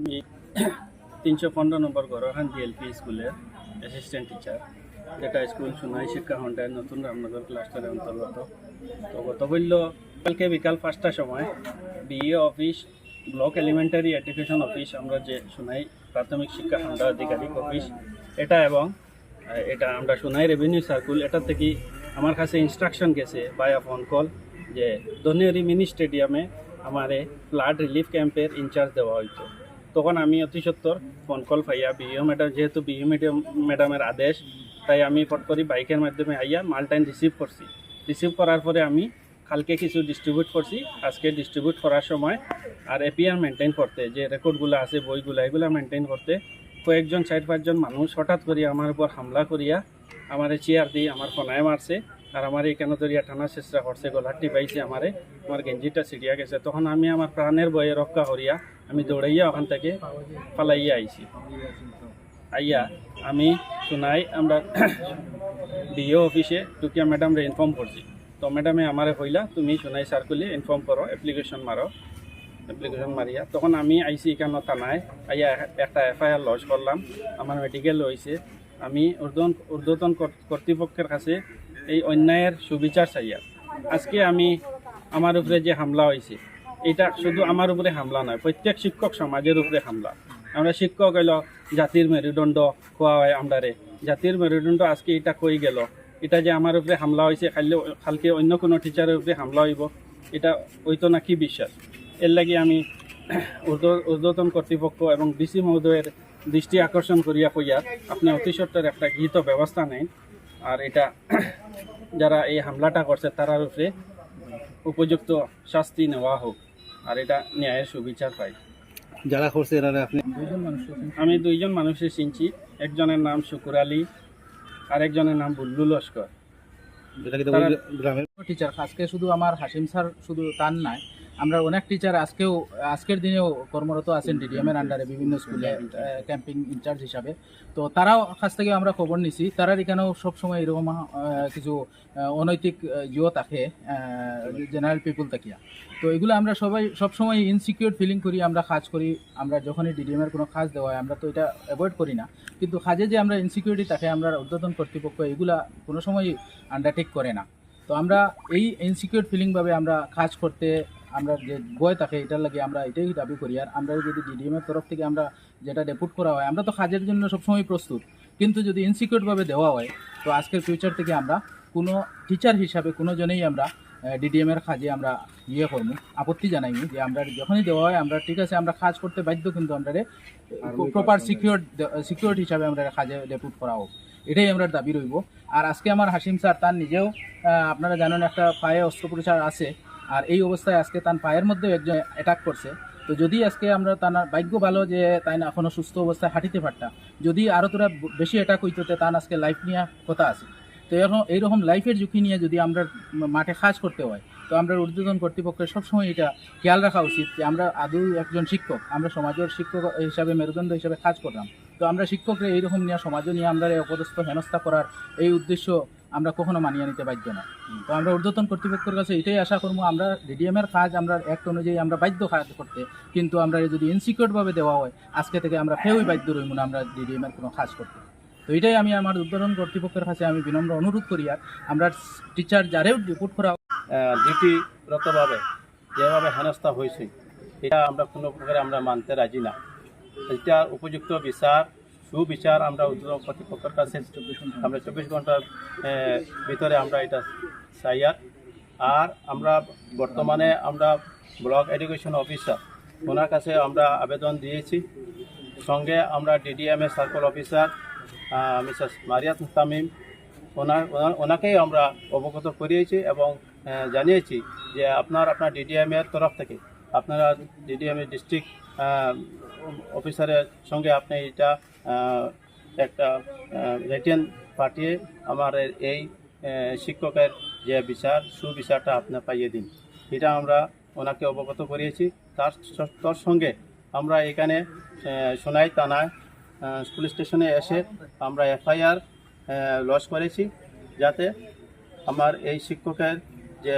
আমি তিনশো পনেরো নম্বর গরহান ডিএলপি স্কুলের অ্যাসিস্ট্যান্ট টিচার যেটা স্কুল সোনাই শিক্ষা খণ্ডের নতুন রামনগর ক্লাস্টারের অন্তর্গত। তো গত বলল, কালকে বিকাল পাঁচটার সময় BA office block elementary education office আমরা যে সোনাই প্রাথমিক শিক্ষা খণ্ড আধিকারিক অফিস এটা এবং এটা আমরা সোনাই রেভিনিউ সার্কুল এটা থেকে আমার কাছে ইনস্ট্রাকশন গেছে বায়া ফোন কল যে দনিয়ারি মিনি স্টেডিয়ামে আমারে ফ্লাড রিলিফ ক্যাম্পের ইনচার্জ দেওয়া হইতো। তখন আমি অতি সত্তর ফোন কল পাইয়া বিও ম্যাডাম যেহেতু বিও ম্যাডাম ম্যাডামের আদেশ, তাই আমি ফট করি বাইকের মাধ্যমে আইয়া মালটাইন রিসিভ করছি। রিসিভ করার পরে আমি কালকে কিছু ডিস্ট্রিবিউট করছি, আজকে ডিস্ট্রিবিউট করার সময় আর এপিআর মেনটেন করতে, যে রেকর্ডগুলো আছে, বইগুলো, এগুলো মেনটেন করতে, কয়েকজন চার পাঁচজন মানুষ হঠাৎ করে আমার উপর হামলা করিয়া আমার চেয়ার দিয়ে আমার ফোনায় মারছে। আর আমার এখানে ধরিয়া টানা চেষ্টা করছে গলাটি পাইছে আমারে। আমার গেঞ্জিটা ছিড়িয়া গেছে। তখন আমি আমার প্রাণের বয়ে রক্ষা করিয়া আমি দৌড়াইয়া ওখান থেকে পালাইয়া আইছি। আইয়া আমি শোনাই আমরা ডিও অফিসে টুকিয়া ম্যাডামরে ইনফর্ম করছি। তো ম্যাডামে আমারে কইলা, তুমি শোনাই সার্কুলে ইনফর্ম করো অ্যাপ্লিকেশন মারো। অ্যাপ্লিকেশন মারিয়া তখন আমি আইসি এখানে থানায়। আইয়া একটা এফআইআর লজ করলাম। আমার মেডিকেল হয়েছে আমি ঊর্ধ্বতন কর্তৃপক্ষের কাছে এই অন্যায়ের সুবিচার চাইয়া আজকে আমি আমার উপরে যে হামলা হয়েছে এটা শুধু আমার উপরে হামলা নয়, প্রত্যেক শিক্ষক সমাজের উপরে হামলা। আমরা শিক্ষক এলো জাতির মেরুদণ্ড খোয়া হয় আমরারে। জাতির মেরুদণ্ড আজকে এটা কই গেল? এটা যে আমার উপরে হামলা হয়েছে খালি কালকে অন্য কোনো টিচারের উপরে হামলা হইব, এটা হইতো না কি বিশ্বাস? এর লাগি আমি ঊর্ধ্ব- ঊর্ধ্বতন কর্তৃপক্ষ এবং ডিসি মহোদয়ের দৃষ্টি আকর্ষণ করিয়া কইয়া, আপনি অতি সত্তর একটা গৃহীত ব্যবস্থা নেন। আর এটা যারা এই হামলাটা করছে তারার উপরে উপযুক্ত শাস্তি নেওয়া হোক। আর এটা ন্যায়ের সুবিচার পাই। যারা করছে এরা আপনি আমি দুইজন মানুষের চিনছি। একজনের নাম শুকুর আলী আর একজনের নাম বুল্লু লস্কর। টিচার আজকে শুধু আমার হাসিম স্যার শুধু তার নাই আমরা অনেক টিচার আজকেও, আজকের দিনেও কর্মরত আছেন ডিডিএমের আন্ডারে বিভিন্ন স্কুলে ক্যাম্পিং ইনচার্জ হিসাবে। তো তারাও কাছ থেকে আমরা খবর নিছি। তারার এখানেও সবসময় এরকম কিছু অনৈতিক জিও থাকে জেনারেল পিপুল থাকিয়া। তো এগুলো আমরা সবাই, সবসময় ইনসিকিউর ফিলিং করি, আমরা কাজ করি, আমরা যখনই ডিডিএমের কোনো কাজ দেওয়া হয়, আমরা তো এটা অ্যাভয়েড করি না। কিন্তু কাজে যে আমরা ইনসিকিউরিটি থাকে, আমরা উদ্বোধন কর্তৃপক্ষ এগুলা কোনো সময় আন্ডারটেক করে না। তো আমরা এই ইনসিকিউর ফিলিংভাবে আমরা কাজ করতে আমরা যে বয় থাকে এটার লাগে আমরা এটাই দাবি করি। আর আমরা যদি ডিডিএম এর তরফ থেকে আমরা যেটা ডেপুট করা হয় আমরা তো কাজের জন্য সবসময় প্রস্তুত। কিন্তু যদি ইনসিকিউরভাবে দেওয়া হয় তো আজকের ফিউচার থেকে আমরা কোনো টিচার হিসাবে কোনো জনেই আমরা ডিডিএম এর কাজে আমরা ইয়ে করব আপত্তি জানাইনি যে আমরা যখনই দেওয়া হয় আমরা ঠিক আছে আমরা কাজ করতে বাধ্য কিন্তু আমরা প্রপার সিকিউর সিকিউর হিসাবে আমরা কাজে ডেপুট করা হোক। এটাই আমরা দাবি রইব। আর আজকে আমার হাসিম স্যার তার নিজেও আপনারা জানেন একটা পায়ে অস্ত্রোপচার আছে। আর এই অবস্থায় আজকে তার পায়ের মধ্যে একজন অ্যাটাক করছে। তো যদি আজকে আমরা তার ভাগ্য ভালো যে তাই না এখনও সুস্থ অবস্থায় হাঁটিতে পারতা, যদি আরও তোরা বেশি অ্যাটাক হইতো তার আজকে লাইফ নিয়ে কথা আছে। তো এরকম এইরকম লাইফের ঝুঁকি নিয়ে যদি আমরা মাঠে কাজ করতে হয়, তো আমরা ঊর্ধ্বতন কর্তৃপক্ষের সবসময় এটা খেয়াল রাখা উচিত যে আমরা আদৌ একজন শিক্ষক, আমরা সমাজের শিক্ষক হিসাবে, মেরুদণ্ড হিসাবে কাজ করলাম তো আমরা শিক্ষকরা এইরকম নিয়ে, সমাজও নিয়ে আমরা অপদস্থ হেনস্থা করার এই উদ্দেশ্য আমরা কখনো মানিয়ে নিতে বাধ্য না তো আমরা ঊর্ধ্বতন কর্তৃপক্ষের কাছে এটাই আশা করব আমরা ডিডিএম এর কাজ আমরা অ্যাক্ট অনুযায়ী আমরা বাধ্য কাজ করতে কিন্তু আমরা যদি ইনসিকিউরভাবে দেওয়া হয় আজকে থেকে আমরা কেউই বাধ্য রইব না আমরা ডিডিএম এর কোনো কাজ করতে। তো এটাই আমি আমার উদ্বোধন কর্তৃপক্ষের কাছে আমি বিনম্র অনুরোধ করি আর আমরা টিচার যারেও রিপোর্ট করা ডিউটিরতভাবে যেভাবে হেনস্থা হয়েছে এটা আমরা কোনো প্রকারে আমরা মানতে রাজি না। এটা উপযুক্ত বিচার সুবিচার আমরা উদ্যোগ কর্তৃপক্ষের কাছে আমরা চব্বিশ ঘণ্টার ভিতরে আমরা এটা চাইয়ার আর আমরা বর্তমানে আমরা ব্লক এডুকেশন অফিসার, ওনার কাছে আমরা আবেদন দিয়েছি। সঙ্গে আমরা DDMA circle officer Mrs Mariyat Tamim ওনার ওনাকেই আমরা অবগত করিয়েছি এবং জানিয়েছি যে আপনার আপনার ডিডিএম এর তরফ থেকে আপনারা ডিডিএমএ ডিস্ট্রিক্ট অফিসারের সঙ্গে আপনি এটা একটা রিটেন পাঠিয়ে আমার এই শিক্ষকের যে বিচার, সুবিচারটা আপনার পাইয়ে দিন। এটা আমরা ওনাকে অবগত করিয়েছি। তার তার সঙ্গে আমরা এখানে সোনাই থানায় পুলিশ স্টেশনে এসে আমরা এফআইআর লস করেছি। যাতে আমার এই শিক্ষকের যে